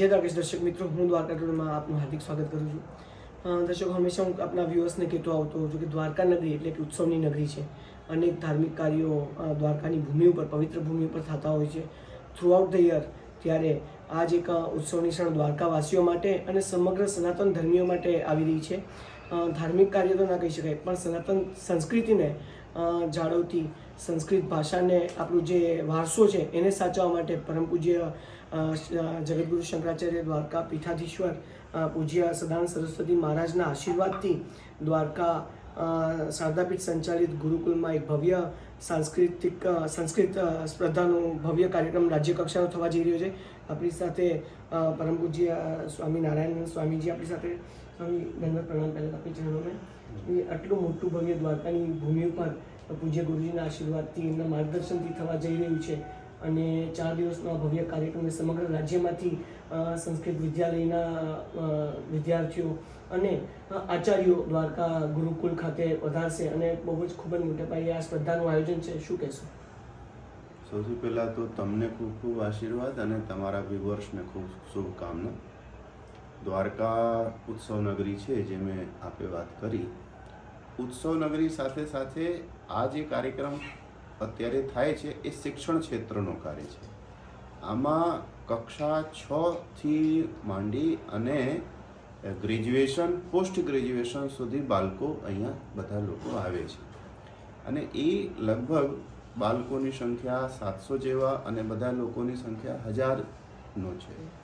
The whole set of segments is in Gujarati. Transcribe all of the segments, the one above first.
જય દ્વારકેશ દર્શક મિત્રો હું દ્વારકા ટોલમાં આપનું હાર્દિક સ્વાગત કરું છું. દર્શકો હંમેશા હું આપણા વ્યુઅર્સને કહેતો આવતો હોઉં છું કે દ્વારકા નગરી એટલે કે ઉત્સવની નગરી છે. અનેક ધાર્મિક કાર્યો દ્વારકાની ભૂમિ ઉપર પવિત્ર ભૂમિ ઉપર થતા હોય છે. થ્રુ આઉટ ધ યર ત્યારે આજ એક અ, ઉત્સવની ક્ષણ દ્વારકાવાસીઓ માટે અને સમગ્ર સનાતન ધર્મીઓ માટે આવી રહી છે. ધાર્મિક કાર્ય તો ના કહી શકાય પણ સનાતન સંસ્કૃતિને જાળવતી સંસ્કૃત ભાષાને આપણું જે વારસો છે એને સાચવવા માટે પરમ પૂજ્ય જગતગુરુ શંકરાચાર્ય દ્વારકા પીઠાધીશ્વર પૂજ્ય સદાન સરસ્વતી મહારાજના આશીર્વાદથી દ્વારકા શારદાપીઠ સંચાલિત ગુરુકુલમાં એક ભવ્ય સાંસ્કૃતિક સંસ્કૃત સ્પર્ધાનો ભવ્ય કાર્યક્રમ રાજ્ય કક્ષાનો થવા જઈ રહ્યો છે. આપણી સાથે પરમ પૂજ્ય સ્વામી નારાયણ સ્વામીજી આપણી સાથે. સ્વામી દંડવત પ્રણામ પહેલાં આપણી ચરણોમાં. આટલું મોટું ભવ્ય દ્વારકાની ભૂમિ ઉપર પૂજ્ય ગુરુજીના આશીર્વાદથી એમના માર્ગદર્શનથી થવા જઈ રહ્યું છે. અને ચાર દિવસનો ભવ્ય કાર્યક્રમ સમગ્ર રાજ્યમાંથી સંસ્કૃત વિદ્યાલયના વિદ્યાર્થીઓ અને આચાર્યો દ્વારકા ગુરુકુલ ખાતે વધારશે અને બહુ જ ખૂબ જ મોટા આ સ્પર્ધાનું આયોજન છે. શું કહેશો? સૌથી પહેલાં તો તમને ખૂબ ખૂબ આશીર્વાદ અને તમારા વ્યુઅર્સને ખૂબ શુભકામના. દ્વારકા ઉત્સવ નગરી છે જે મેં આપે વાત કરી. ઉત્સવ નગરી સાથે સાથે આ જે કાર્યક્રમ અત્યારે થાય છે એ શિક્ષણ ક્ષેત્રનો કાર્ય છે. આમાં કક્ષા છ થી માંડી અને ગ્રેજ્યુએશન, પોસ્ટ ગ્રેજ્યુએશન સુધી બાળકો અહીંયા બધા લોકો આવે છે. અને એ લગભગ બાળકોની સંખ્યા સાતસો જેવા અને બધા લોકોની સંખ્યા હજારનો છે.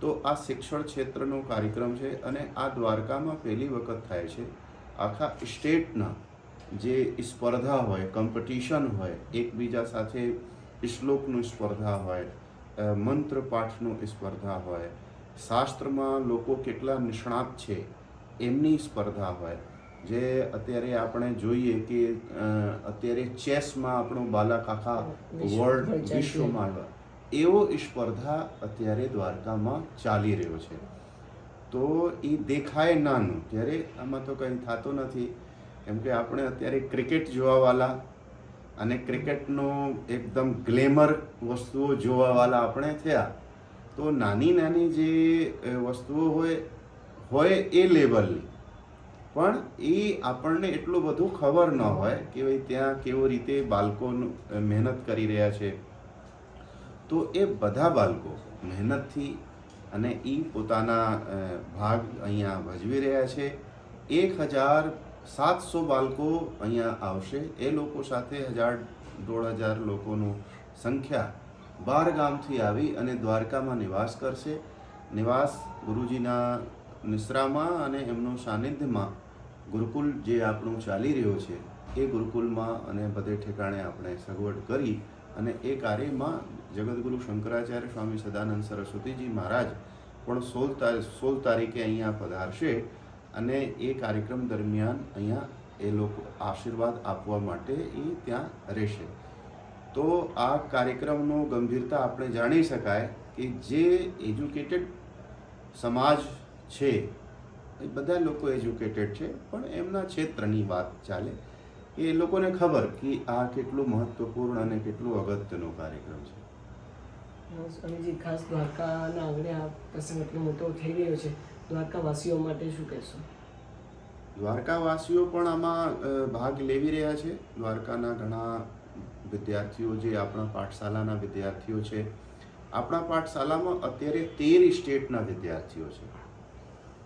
તો આ શિક્ષણ ક્ષેત્રનો કાર્યક્રમ છે અને આ દ્વારકામાં પહેલી વખત થાય છે. આખા સ્ટેટના જે સ્પર્ધા હોય કોમ્પિટિશન હોય એકબીજા સાથે શ્લોકનું સ્પર્ધા હોય મંત્ર પાઠનું સ્પર્ધા હોય શાસ્ત્રમાં લોકો કેટલા નિષ્ણાત છે એમની સ્પર્ધા હોય. જે અત્યારે આપણે જોઈએ કે અત્યારે ચેસમાં આપણો બાલક આખા વર્લ્ડ વિશ્વમાં એવો સ્પર્ધા અત્યારે દ્વારકામાં ચાલી રહ્યો છે. તો એ દેખાય નાનું. ત્યારે આમાં તો કંઈ થતું નથી. કેમ કે આપણે અત્યારે ક્રિકેટ જોવાવાલા અને ક્રિકેટનો એકદમ ગ્લેમર વસ્તુઓ જોવાવાલા આપણે થયા, તો નાની નાની જે વસ્તુઓ હોય હોય એ લેવલની. પણ એ આપણને એટલું બધું ખબર ન હોય કે ભાઈ ત્યાં કેવો રીતે બાળકોનું મહેનત કરી રહ્યા છે. તો એ બધા બાળકો મહેનતથી અને એ પોતાના ભાગ અહીંયા ભજવી રહ્યા છે. એક હજાર સાતસો બાળકો અહીંયા આવશે. એ લોકો સાથે હજાર દોઢ હજાર લોકોનું સંખ્યા બાર ગામથી આવી અને દ્વારકામાં નિવાસ કરશે. નિવાસ ગુરુજીના નિશ્રામાં અને એમનું સાનિધ્યમાં ગુરુકુલ જે આપણું ચાલી રહ્યો છે, એ ગુરુકુલમાં અને બધે ઠેકાણે આપણે સગવડ કરી અને એ કાર્યમાં જગદગુરુ શંકરાચાર્ય સ્વામી સદાનંદ સરસ્વતીજી મહારાજ પણ સોળ તારીખ સોળ તારીખે અહીંયા પધારશે. અને એ કાર્યક્રમ દરમિયાન અહીંયા એ લોકો આશીર્વાદ આપવા માટે એ ત્યાં રહેશે. તો આ કાર્યક્રમનો ગંભીરતા આપણે જાણી શકાય કે જે એજ્યુકેટેડ સમાજ છે, એ બધા લોકો એજ્યુકેટેડ છે, પણ એમના ક્ષેત્રની વાત ચાલે. એ લોકોને ખબર કે આ કેટલું મહત્વપૂર્ણ અને કેટલું અગત્યનો કાર્યક્રમ છે. સ્વામીજી, ખાસ દ્વારકાના આંગણે આ પ્રસંગ એટલો મોટો થઈ રહ્યો છે. દ્વારકાવાસીઓ માટે શું કહેશો? દ્વારકાવાસીઓ પણ આમાં ભાગ લેવી રહ્યા છે. દ્વારકાના ઘણા વિદ્યાર્થીઓ જે આપણા પાઠશાલાના વિદ્યાર્થીઓ છે, આપણા પાઠશાલામાં અત્યારે તેર સ્ટેટના વિદ્યાર્થીઓ છે.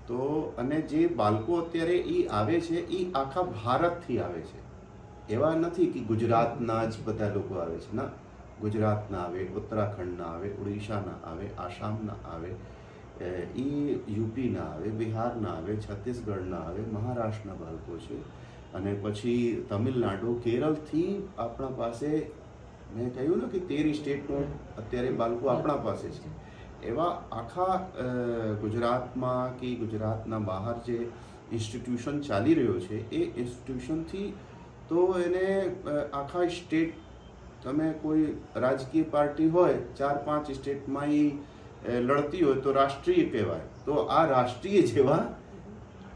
તો, અને જે બાળકો અત્યારે એ આવે છે એ આખા ભારતથી આવે છે. એવા નથી કે ગુજરાતના જ બધા લોકો આવે છે. ના, ગુજરાતના આવે, ઉત્તરાખંડના આવે, ઓડિશાના આવે, આસામના આવે એ યુપીના આવે, બિહારના આવે, છત્તીસગઢના આવે, મહારાષ્ટ્રના બાળકો છે. અને પછી તમિલનાડુ, કેરળથી આપણા પાસે, મેં કહ્યું ને કે તેર સ્ટેટનો અત્યારે બાળકો આપણા પાસે છે. એવા આખા ગુજરાતમાં કે ગુજરાતના બહાર જે ઇન્સ્ટિટ્યુશન ચાલી રહ્યો છે, એ ઇન્સ્ટિટ્યુશનથી તો એને આખા સ્ટેટ, તમે કોઈ રાજકીય પાર્ટી હોય, ચાર પાંચ સ્ટેટમાં એ લડતી હોય તો રાષ્ટ્રીય કહેવાય. તો આ રાષ્ટ્રીય જેવા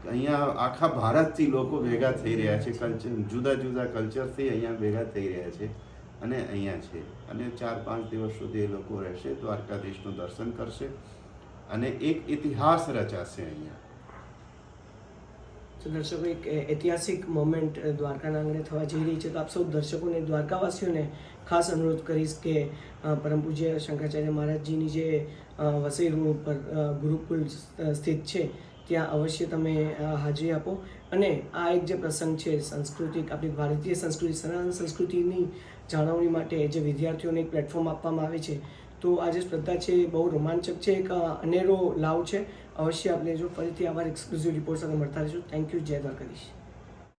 અહીંયા આખા ભારતથી લોકો ભેગા થઈ રહ્યા છે. કલ્ચર, જુદા જુદા કલ્ચરથી અહીંયા ભેગા થઈ રહ્યા છે અને અહીંયા છે. અને ચાર પાંચ દિવસ સુધી એ લોકો રહેશે, દ્વારકાધીશનું દર્શન કરશે અને એક ઇતિહાસ રચાશે અહીંયા. તો દર્શકો, એક ઐતિહાસિક મોમેન્ટ દ્વારકાના આંગણે થવા જઈ રહી છે. તો આપ સૌ દર્શકોને, દ્વારકાવાસીઓને ખાસ અનુરોધ કરીશ કે પરમ પૂજ્ય શંકરાચાર્ય મહારાજજીની જે વસઈ રોડ ઉપર ગુરુકુલ સ્થિત છે. ત્યાં અવશ્ય તમે હાજરી આપો. અને આ એક જે પ્રસંગ છે, સાંસ્કૃતિક, આપણી ભારતીય સંસ્કૃતિ, સનાતન સંસ્કૃતિની જાળવણી માટે જે વિદ્યાર્થીઓને એક પ્લેટફોર્મ આપવામાં આવે છે, તો આ જે સ્પર્ધા છે એ બહુ રોમાંચક છે, એક અનેરો લાવ છે. અવશ્ય આપણે જો ફરીથી આવા એક્સક્લુઝિવ રિપોર્ટ સાથે મળતા રહીશું. થેન્ક યુ જય દ્વારકાધીશ.